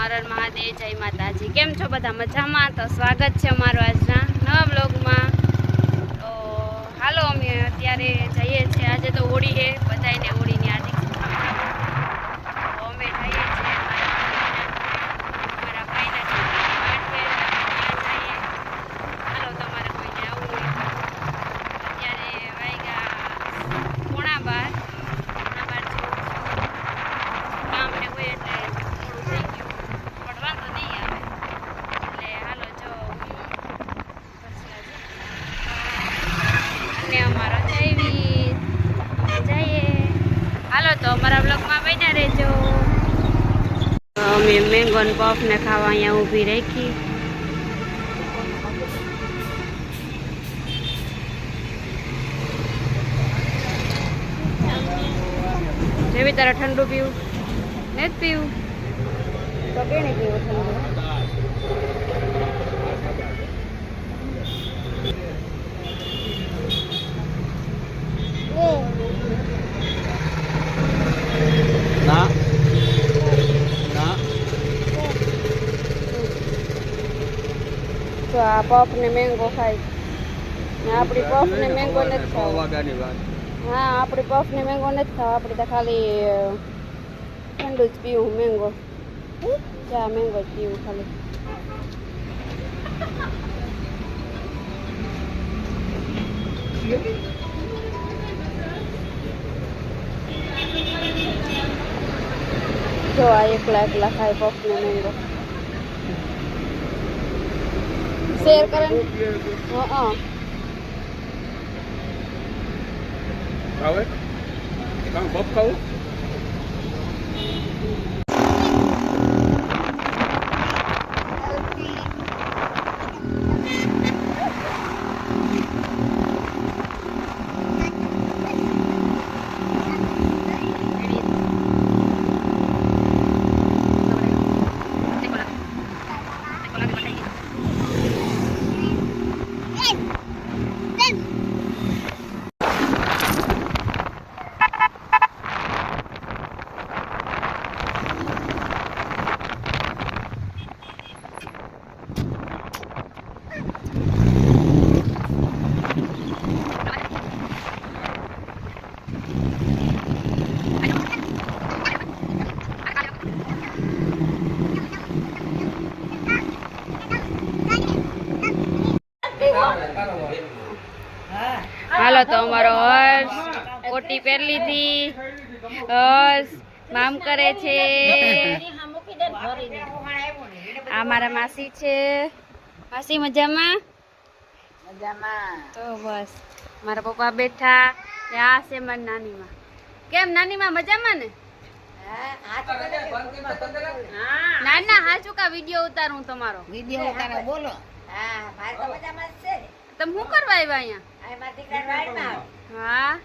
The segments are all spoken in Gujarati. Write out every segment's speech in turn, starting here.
હર મહાદેવ, જય માતાજી. કેમ છો બધા? મજામાં? તો સ્વાગત છે અમારું આજના નવા બ્લોગમાં તો હાલો અમે અત્યારે જઈએ છીએ આજે તો હોળી છે બધાને હોળીની હાર્દિક શુભકામનાઓ. તો અમે જઈએ છીએ મારા ભાઈના છોકરાની વાટ છે, ત્યાં જઈએ હાલો તમારે કોઈને આવવું હોય તો. અત્યારે વાગ્યા પોણા બાર પોણા બાર જેવું થયું. કામ ને હોય એટલે થોડું થઈ ગયું પણ વાંધો નહીં આવે એટલે હાલો જો હું પછી આજે અને અમારો જયવીર અમે જઈએ હાલો તો અમારા બ્લોગમાં બન્યા રહેજો મેંગો પફ ને ખાવા અહીંયા ઊભી રાખી. જેવી તારે ઠંડુ પીવું? ને જ પીવું. તો કેને પીવું ઠંડુ ના ના તો આ પફ ને મેંગો ખાય ને આપણી પફ ને મેંગો નથી છ ખાવા વાગ્યાની વાત હા આપણી પફ ને મેંગો નથી ખાવા આપણે તો ખાલી અ, ઠંડુ જ પીવું મેંગો ચા મેંગો જ પીવું ખાલી જો આ એકલા એકલા ખાય પફ ને મેંગો શેર કરે હા હવે કામ પપ ખાવું? હાલો તો અમારો હર્ષ કોટી પહેરી લીધી હર્ષ મામ કરે છે. આ મારા માસી છે. માસી મજામાં? તો બસ. મારા પપ્પા બેઠા. આ છે મારી નાનીમાં. કેમ નાનીમાં મજામાં ને? ના ના હાચું કા વીડિયો ઉતારું તમારો. વીડિયો ઉતારો બોલો. હા મજામાં તમે શું કરવા આવ્યા અહીંયા? હા?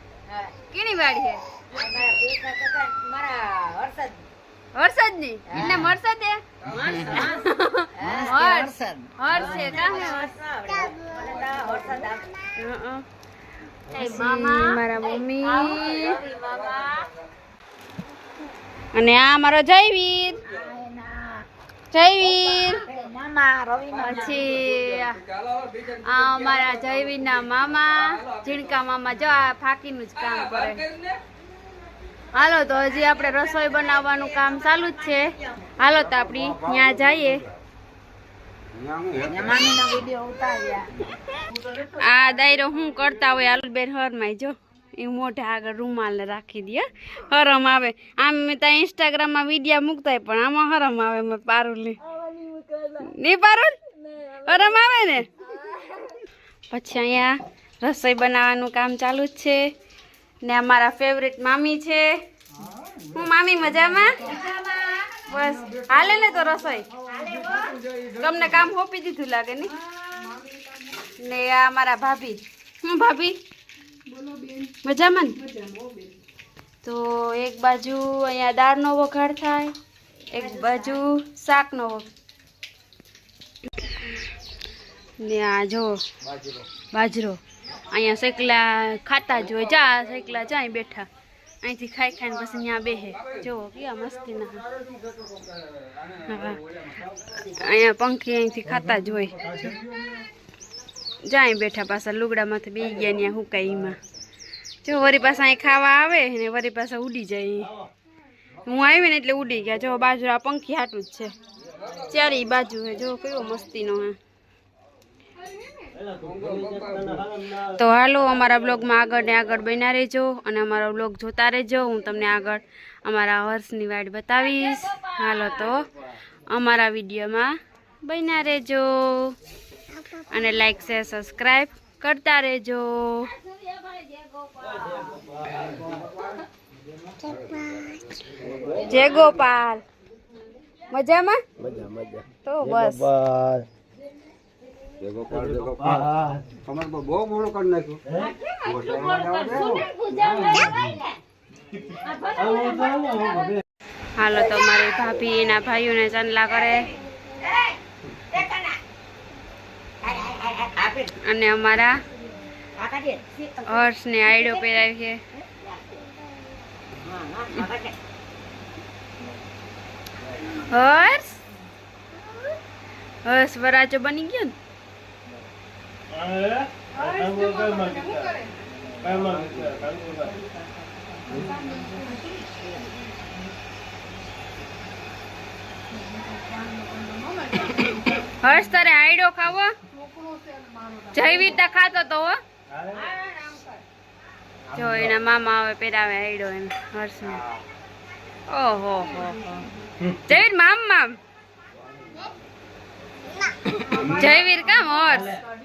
કેની વાડી ની એને હે. હર્ષ કા હે. હર્ષ મારા મમ્મી. અને આ મારો જયવીર. જયવીર. પછી આ અમારા જયવીના મામા ઝીણકા મામા જો આ ફાકીનું જ કામ કરે. હાલો તો હજી આપણે રસોઈ બનાવવાનું કામ ચાલુ જ છે. હાલો તો આપણી ત્યાં જઈએ. મામીનો વીડિયો ઉતાર્યા. આ દાયરો હું કરતા હોય આલુબેન હરમાય જો. એ મોઢા આગળ રૂમાલ ને રાખી દે હરમ આવે. આમ મેં ત્યાં ઇન્સ્ટાગ્રામમાં વિડીયા મૂકતા હોય પણ આમાં હરમ આવે મેં પારુલની નહીં પારુલ હરમ આવે ને? પછી અહીંયા રસોઈ બનાવવાનું કામ ચાલુ જ છે. ને અમારા ફેવરેટ મામી છે. હું મામી મજામાં? બસ. હાલે ને તો રસોઈ? તમને કામ હોપી દીધું લાગે ને? ને આ અમારા ભાભી. હું ભાભી? મજામાં તો એક બાજુ અહીંયા દાળનો વઘાર થાય, એક બાજુ શાકનો વઘાર ને આ જો બાજરો. અહીંયા શેકલા ખાતા જ હોય. જા શેકલા જાય બેઠા. અહીંથી ખાઈ ખાઈને પછી ત્યાં બેહે. જુઓ કેવા મસ્તી ના. અહીંયા પંખી અહીંથી ખાતા જ હોય. જો. જાય બેઠા પાછા લુગડામાંથી બે ગયા ત્યાં હુકાઈમાં જો વરી પાછા અહીં ખાવા આવે ને વરી પાછા ઉડી જાય હું આવી ને એટલે ઉડી ગયા. જો બાજુ આ પંખી હાટું જ છે. ચારે બાજુ હે. જો કેવો મસ્તીનો હે. તો હાલો અમારા બ્લોગમાં આગળ ને આગળ બન્યા રહેજો અને અમારો બ્લોગ જોતા રહેજો. હું તમને આગળ અમારા હર્ષની વાડ બતાવીશ. હાલો તો અમારા વિડીયોમાં બન્યા રહેજો. અને લાઈક શેર સબસ્ક્રાઈબ કરતા રહેજો. જય ગોપાલ. મજામાં? મજા મજા. તો બસ ગોપાલ ગોપાલ તમારે બહુ મોડું કરી નાખ્યું. હાલો તો મારી ભાભી એના ભાઈઓને ચાંદલા કરે. અને અમારા હર્ષને આઈડો પહેરાવી છે હર્ષ? હર્ષ વરાજો બની ગયો ને? હર્ષ, તારે આઈડો ખાવો? જયવીરતા ખાતો તો હો. જો, એના મામા આવે, પહેરાવે આઈડો એમ, હર્ષને. ઓહો હો. જયવીર, મામ મામ. જયવીર, કામ, હર્ષ.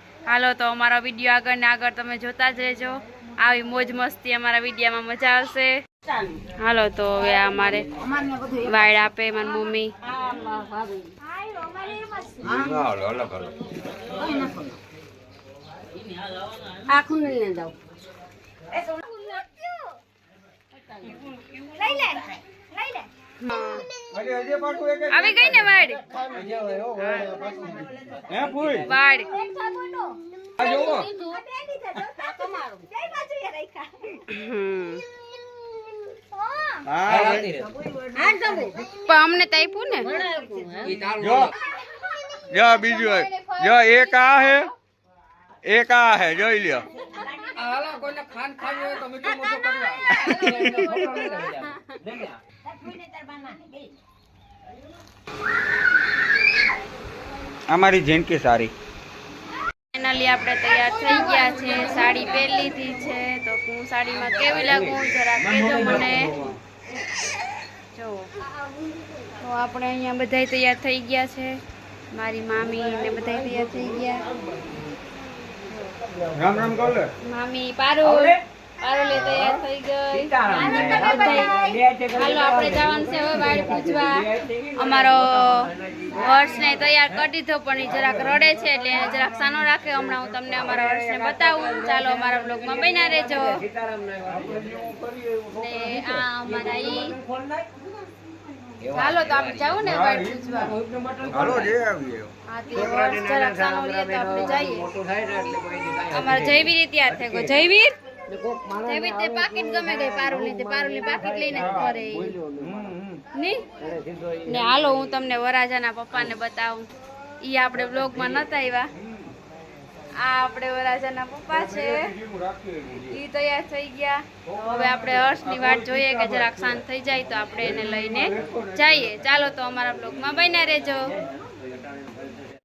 હાલો તો અમારો વીડિયો આગળ ને આગળ તમે જોતા જ રહેજો. આવી મોજ મસ્તી અમારા વિડીયામાં મજા આવશે. હાલો તો હવે અમારે વાયડ આપે મારી મમ્મી. અલગ આખું લઈને જાઉં આવી ગઈ ને વાડ? હે ફૂઈ વાડ. આ જોવો. હમ. હા પણ અમને તો આપ્યું ને. જો. જો બીજું એક. જો એક આ હે. એક આ હે જોઈ લ્યો. અમારી જિંદગી સારી. ફાઇનલી આપણે તૈયાર થઈ ગયા છે. સાડી પહેરી લીધી છે. તો હું સાડીમાં કેવી લાગું? જરા કહેજો મને. જો. તો આપણે અહીંયા બધાય તૈયાર થઈ ગયા છે. મારી મામી ને બધાય તૈયાર થઈ ગયા. રામ રામ મામી પારુલ. પારુલે તૈયાર થઈ ગઈ. હાલો આપણે જવાનું છે હવે વાડ પૂછવા અમારો હર્ષને તૈયાર કરી દીધો પણ એ જરાક રડે છે એટલે જરાક સાનો રાખે. હમણાં હું તમને અમારા હર્ષને બતાવું. ચાલો અમારા બ્લોગમાં બન્યા રહેજો. ને આ અમારા ઈ. હાલો તો આપણે જાવું ને વાડ પૂજવા. હાલો જે આવીએ. હા તે જરાક સાનો લે તો આપણે જઈએ. અમારા જયવીર તૈયાર થઈ ગયો. જયવીર? જયવીર તે પાકીટ ગમે ગઈ પારુલી તે પારુલી પાકીટ લઈને જ ની ને? હાલો હું તમને વરાજાના પપ્પાને બતાવું. ઈ આપણે બ્લોગમાં નતા આવ્યા. આ આપણે વરાજાના પપ્પા છે. ઈ તૈયાર થઈ ગયા. હવે આપણે હર્ષની વાટ જોઈએ કે જરાક શાંત થઈ જાય તો આપણે એને લઈને જઈએ. ચાલો તો અમારા બ્લોગમાં બન્યા રહેજો.